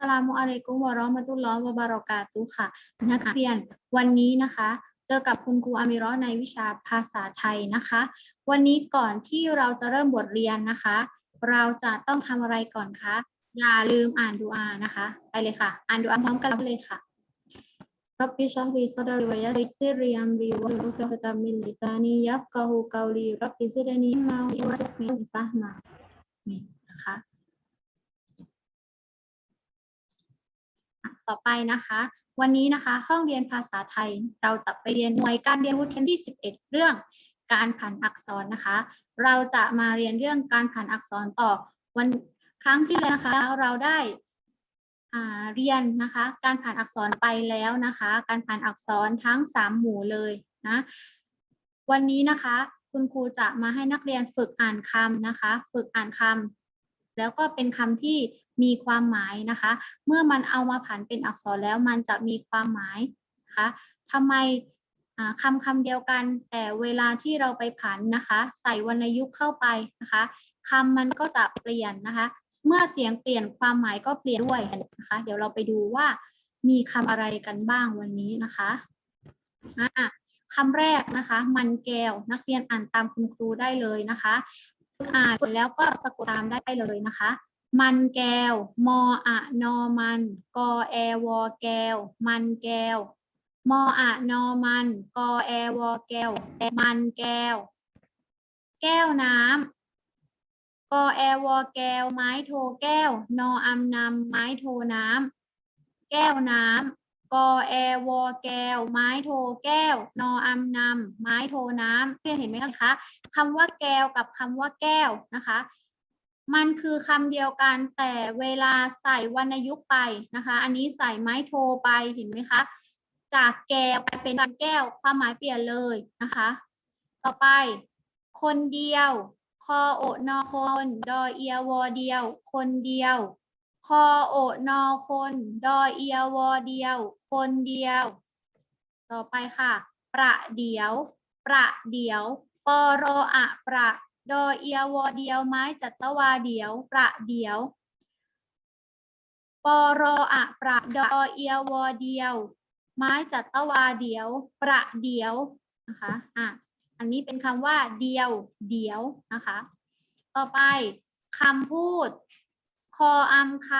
สลามุอะลัยกุมวะราะห์มะตุลลอฮ์วะบารอกาตุค่ะ นักเรียนวันนี้นะคะ เจอกับคุณครูอามิราะห์ในวิชาภาษาไทยนะคะ วันนี้ก่อนที่เราจะเริ่มบทเรียนนะคะ เราจะต้องทำอะไรก่อนคะอย่าลืมอ่านดูอานะคะ ไปเลยค่ะ อ่านดูอาพร้อมกันเลยค่ะรับบิชารีซอดาริวยะริซิริยัมรีวะรุฟะตามิลิตานียัฟกะฮูกาลีรับบิซิดานีมาอิวะซุกนีฟะฮ์มานี่นะคะ ต่อไปนะคะ วันนี้นะคะห้องเรียนภาษาไทย เราจะไปเรียนหน่วยการเรียนรู้ชั้นที่ 11 เรื่องการผันอักษรนะคะ เราจะมาเรียนเรื่องการผันอักษรต่อวันครั้งที่แล้วนะคะเราได้เรียนนะคะ การผ่านอักษรไปแล้วนะคะ การผ่านอักษรทั้ง 3 หมู่เลยนะวันนี้นะคะ คุณครูจะมาให้นักเรียนฝึกอ่านคำนะคะ ฝึกอ่านคำแล้วก็เป็นคำที่ มีความหมายนะคะ เมื่อมันเอามาผันเป็นอักษรแล้วมันจะมีความหมายนะคะทำไมคำคำเดียวกัน แต่เวลาที่เราไปผันนะคะ ใส่วรรณยุกต์เข้าไปนะคะคำมันก็จะเปลี่ยนนะคะ เมื่อเสียงเปลี่ยนความหมายก็เปลี่ยนด้วยนะคะ เดี๋ยวเราไปดูว่ามีคำอะไรกันบ้างวันนี้นะคะคำแรกนะคะ มันแก้วนักเรียนอ่านตามคุณครูได้เลยนะคะ อ่านเสร็จแล้วก็สะกดตามได้เลยนะคะ มันแก้ว มออะนอมัน กอแอวอแก้ว มันแก้ว มออะนอมัน กอแอวอแก้ว มันแก้ว แก้วน้ำกอแอวอแก้ว ไม้โทแก้ว นออำนำไม้โทน้ำแก้วน้ำกอแอวอแก้ว ไม้โทแก้ว นออำนำไม้โทน้ำเพื่อนเห็นไหมคะคำว่าแก้วกับคำว่าแก้วนะคะ มันคือคำเดียวกันแต่เวลาใส่วรรณยุกต์ไปนะคะ อันนี้ใส่ไม้โทไปเห็นไหมคะ จากแก้วไปเป็นแก้วความหมายเปลี่ยนเลยนะคะ ต่อไป คนเดียว คอโอนอคนดอเอียวอเดียว คนเดียว คอโอนอคนดอเอียวอเดียว คนเดียว ต่อไปค่ะ ประเดียว ประเดียว ปรออะประ ดอเอียวอเดียวไม้จัตวาเดียว ประเดียวปรออะประดอเอียวอเดียว ไม้จัตวาเดียว ประเดียวนะคะอะอันนี้เป็นคำว่า เดียว เดียวนะคะ ต่อไปคำพูด คออำค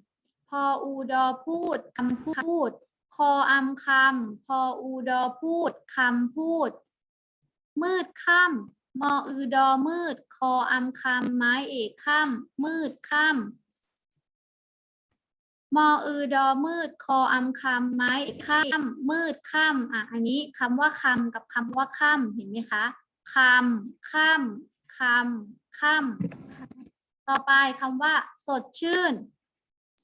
ำพออูดอพูดคำพูด คออำคำพออูดอพูดคำพูด มืดค่ำ มออือดอมืด คออำคำไม้เอกค่ำมืดค่ำมออือดอมืด คออำคำไม้ค่ำมืดค่ำอะอันนี้คำว่าคำกับคำว่าค่ำเห็นไหมคะคำค่ำคำค่ำต่อไปคำว่า สดชื่น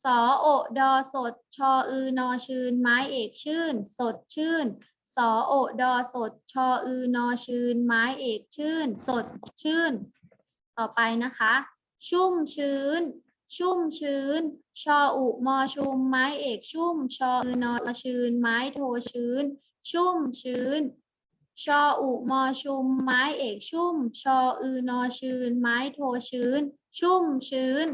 สอโอดอสด ชออือนอชื่น ไม้เอกชื่น สดชื่น สอโอดอสด ชออือนอชื่น ไม้เอกชื่น สดชื่น ต่อไปนะคะ ชุ่มชื้น ชุ่มชื้น ชออุมอชุม ไม้เอกชุ่ม ชออือนอชื้นไม้โทชื้น ชุ่มชื้น ชออุมอชุม ไม้เอกชุ่ม ชออือนอชื้นไม้โทชื้น ชุ่มชื้น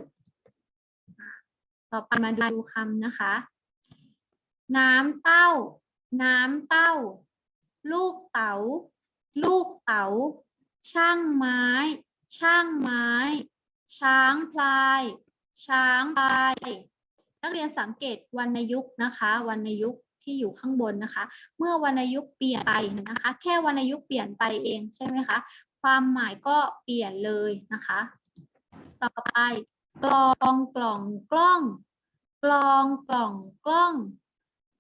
ต่อไปมาดูคำนะคะ น้ำเต้า น้ำเต้า ลูกเต๋า ลูกเต๋า ช่างไม้ ช่างไม้ ช้างพลาย ช้างพลาย นักเรียนสังเกตวรรณยุกต์นะคะ วรรณยุกต์ที่อยู่ข้างบนนะคะ เมื่อวรรณยุกต์เปลี่ยนไปนะคะ แค่วรรณยุกต์เปลี่ยนไปเองใช่ไหมคะ ความหมายก็เปลี่ยนเลยนะคะ ต่อไปกลองกล่องกล้อง กลองกล่องกล้อง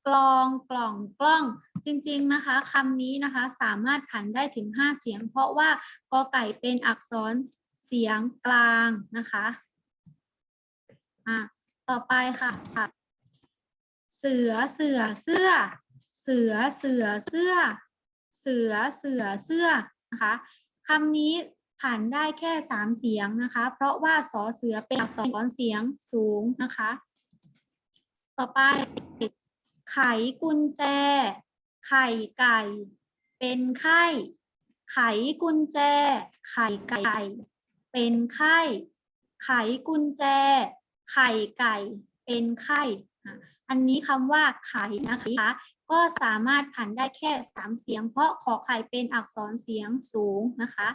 กลองกล่องกล้อง จริงๆนะคะคำนี้นะคะสามารถผันได้ถึง 5 เสียง เพราะว่ากอไก่เป็นอักษรเสียงกลางนะคะอะต่อไปค่ะค่ะ เสือเสือเสื้อ เสือเสือเสื้อ เสือเสือเสื้อนะคะคำนี้ผ่านได้แค่สามเสียงนะคะ เพราะว่าสอเสือเป็นอักษรเสียงสูงนะคะ ต่อไป ไขกุญแจ ไข่ไก่ เป็นไข้ ไขกุญแจ ไข่ไก่ เป็นไข้ ไขกุญแจ ไข่ไก่ เป็นไข้อะอันนี้คำว่าไข่นะคะ ก็สามารถผันได้แค่สามเสียง เพราะขอไข่เป็นอักษรเสียงสูงนะคะ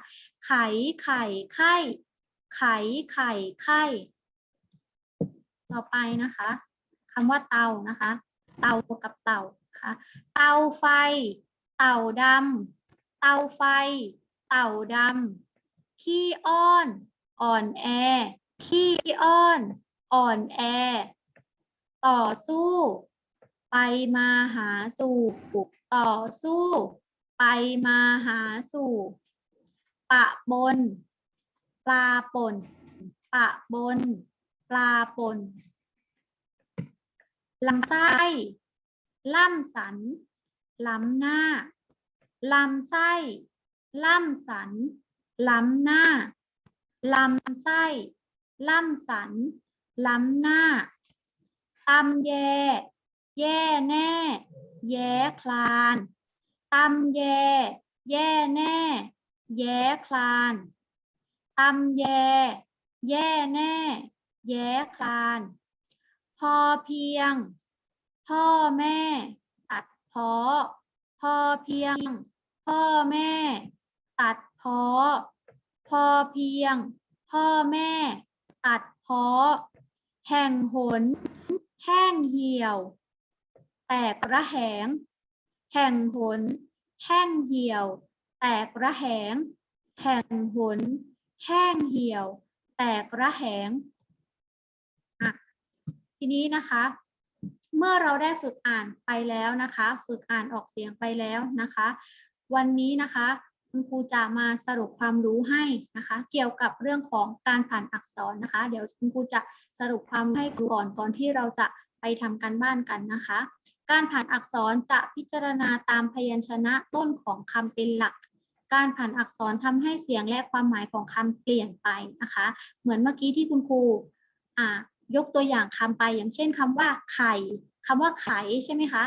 ไข่ไข่ไข่ไข่ไข่ไข่ต่อไปนะคะคำว่าเตานะคะ เตากับเต่านะคะเตาไฟ เต่าดำเตาไฟ เต่าดำขี้อ้อน อ่อนแอขี้อ้อน อ่อนแอ ต่อสู้ ไปมาหาสู่ต่อสู้ ไปมาหาสู่ปะบน ปลาป่น ปะบน ปลาป่น ลำไส้ล่ำสัน ล้ำหน้า ลำไส้ ล่ำสัน ล้ำหน้า ลำไส้ ล่ำสัน ล้ำหน้าตำแย แย่แน่ แย้คลานตำแย แย่แน่ แย้คลานตำแย แย่แน่ แย้คลาน พอเพียง พ่อแม่ ตัดเพาะพอเพียง พ่อแม่ ตัดเพาะพอเพียง พ่อแม่ ตัดเพาะแห่งหน แห้งเหี่ยว แตกระแหง แห่งหน แห้งเหี่ยว แตกระแหง แห่งหน แห้งเหี่ยว แตกระแหง ทีนี้นะคะ เมื่อเราได้ฝึกอ่านไปแล้วนะคะ ฝึกอ่านออกเสียงไปแล้วนะคะ วันนี้นะคะคุณครูจะมาสรุปความรู้ให้นะคะ เกี่ยวกับเรื่องของการผ่านอักษรนะคะ เดี๋ยวคุณครูจะสรุปความให้ก่อนก่อนที่เราจะไปทำการบ้านกันนะคะ การผ่านอักษรจะพิจารณาตามพยัญชนะต้นของคำเป็นหลัก การผ่านอักษรทำให้เสียงและความหมายของคำเปลี่ยนไปนะคะ เหมือนเมื่อกี้ที่คุณครูอ่า ยกตัวอย่างคำไปอย่างเช่นคำว่าไข่คำว่าไข่ใช่ไหมคะ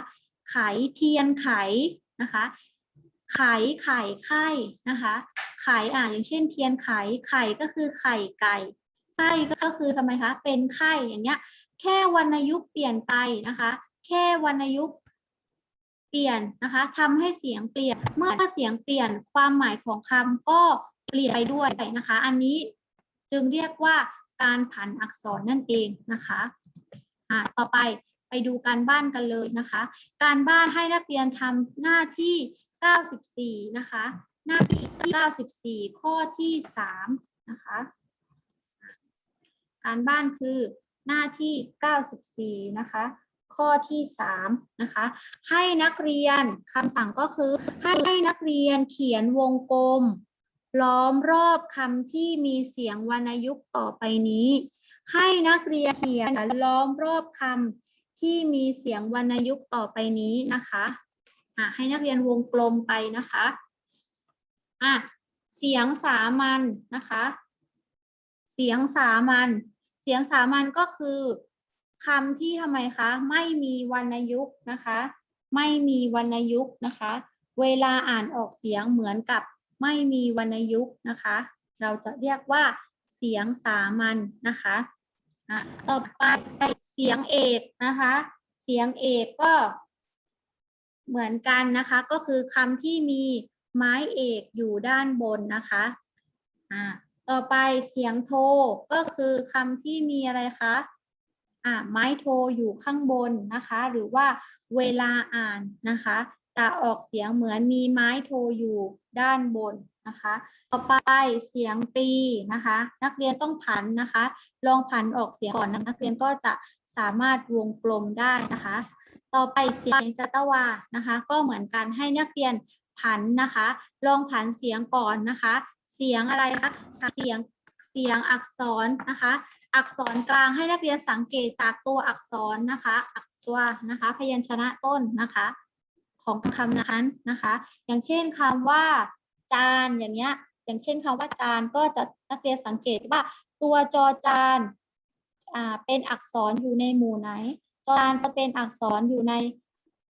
ไข่เทียนไข่นะคะไข่ไข่ไข่นะคะไข่อ่าอย่างเช่น เทียนไข่ไข่ก็คือไข่ไก่ไข่ก็คือทำไมคะ เป็นไข่อย่างเงี้ย แค่วรรณยุกต์เปลี่ยนไปนะคะ แค่วรรณยุกต์เปลี่ยนนะคะทำให้เสียงเปลี่ยน เมื่อเสียงเปลี่ยนความหมายของคำก็เปลี่ยนไปด้วยนะคะ อันนี้จึงเรียกว่า การผันอักษรนั่นเองนะคะอ่าต่อไปไปดูการบ้านกันเลยนะคะ การบ้านให้นักเรียนทำหน้าที่ 94 นะคะ หน้าที่ 94 ข้อที่ 3 นะคะ การบ้านคือหน้าที่ 94 นะคะ ข้อที่ 3 นะคะ ให้นักเรียนคำสั่งก็คือให้นักเรียนเขียนวงกลม ล้อมรอบคำที่มีเสียงวรรณยุกต์ต่อไปนี้ ให้นักเรียนเขียนล้อมรอบคำที่มีเสียงวรรณยุกต์ต่อไปนี้นะคะอะให้นักเรียนวงกลมไปนะคะอะเสียงสามัญนะคะ เสียงสามัญเสียงสามัญก็คือคำที่ทำไมคะ ไม่มีวรรณยุกต์นะคะ ไม่มีวรรณยุกต์นะคะ เวลาอ่านออกเสียงเหมือนกับ ไม่มีวรรณยุกต์นะคะ เราจะเรียกว่าเสียงสามัญนะคะอะต่อไปเสียงเอกนะคะ เสียงเอกก็เหมือนกันนะคะ ก็คือคำที่มีไม้เอกอยู่ด้านบนนะคะอ่าต่อไปเสียงโทก็คือคำที่มีอะไรคะอ่าไม้โทอยู่ข้างบนนะคะ หรือว่าเวลาอ่านนะคะ จะออกเสียงเหมือนมีไม้โทอยู่ด้านบนนะคะ ต่อไปเสียงปรีนะคะ นักเรียนต้องผันนะคะ ลองผันออกเสียงก่อนนะนักเรียนก็จะสามารถวงกลมได้นะคะ ต่อไปเสียงจัตวานะคะ ก็เหมือนกันให้นักเรียนผันนะคะ ลองผันเสียงก่อนนะคะ เสียงอะไรคะเสียงเสียงอักษรนะคะ อักษรกลางให้นักเรียนสังเกตจากตัวอักษรนะคะ อักตัวนะคะ พยัญชนะต้นนะคะ ของคำนั้นนะคะ อย่างเช่นคำว่า จานอย่างเงี้ย อย่างเช่นคำว่าจานก็จะนักเรียนสังเกตว่าตัวจอจานอ่าเป็นอักษรอยู่ในหมู่ไหน จอจานจะเป็นอักษรอยู่ใน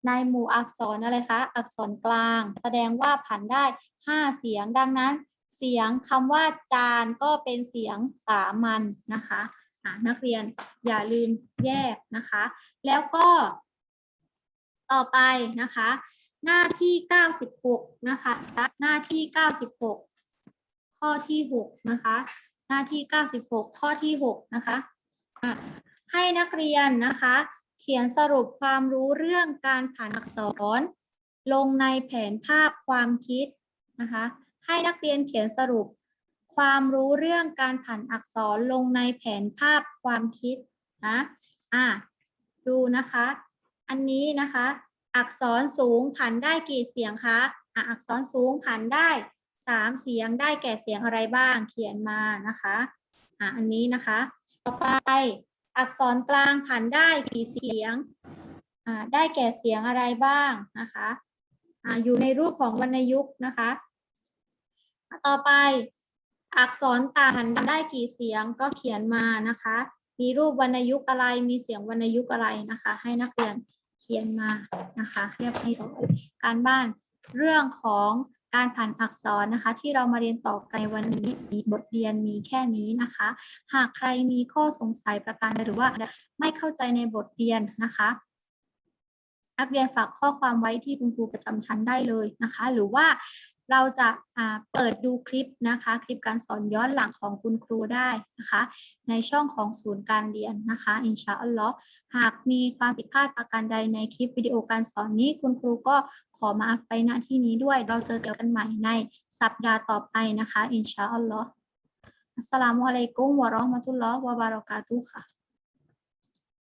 ในหมู่อักษรอะไรคะ อักษรกลาง แสดงว่าผันได้ห้าเสียงดังนั้น เสียงคำว่าจานก็เป็นเสียงสามัญนะคะนักเรียนอย่าลืมแยกนะคะ แล้วก็ ต่อไปนะคะ หน้าที่ 96 นะคะ หน้าที่ 96 ข้อที่ 6 นะคะ หน้าที่ 96 ข้อที่ 6 นะคะ ให้นักเรียนนะคะ เขียนสรุปความรู้เรื่องการผ่านอักษร ลงในแผนภาพความคิดนะคะ ให้นักเรียนเขียนสรุปความรู้เรื่องการผันอักษรลงในแผนภาพความคิดนะ อะ ดูนะคะ อันนี้นะคะ อักษรสูงผันได้กี่เสียงคะอะอักษรสูงผันได้สามเสียงได้แก่เสียงอะไรบ้าง เขียนมานะคะอะอันนี้นะคะ ต่อไปอักษรกลางผันได้กี่เสียงอ่าได้แก่เสียงอะไรบ้างนะคะอ่าอยู่ในรูปของวรรณยุกต์นะคะ ต่อไปอักษรต่างผันได้กี่เสียงก็เขียนมานะคะ มีรูปวรรณยุกต์อะไร มีเสียงวรรณยุกต์อะไรนะคะ ให้นักเรียนเขียนมานะคะเรียบให้ร้อยการบ้านเรื่องของการผันอักษรนะคะ ที่เรามาเรียนต่อกันในวันนี้บทเรียนมีแค่นี้นะคะ หากใครมีข้อสงสัยประการใดหรือว่าไม่เข้าใจในบทเรียนนะคะนักเรียนฝากข้อความไว้ที่คุณครูประจำชั้นได้เลยนะคะ หรือว่า เราจะเปิดดูคลิปนะคะ คลิปการสอนย้อนหลังของคุณครูได้นะคะ ในช่องของศูนย์การเรียนนะคะ อินชาอัลลอฮ์หากมีความผิดพลาดประการใดในคลิปวิดีโอการสอนนี้ คุณครูก็ขอมาไปณที่นี้ด้วย เราเจอกันใหม่ในสัปดาห์ต่อไปนะคะ อินชาอัลลอฮ์อัสสลามุอะลัยกุมวะเราะห์มะตุลลอฮ์วะบารอกาตุค่ะ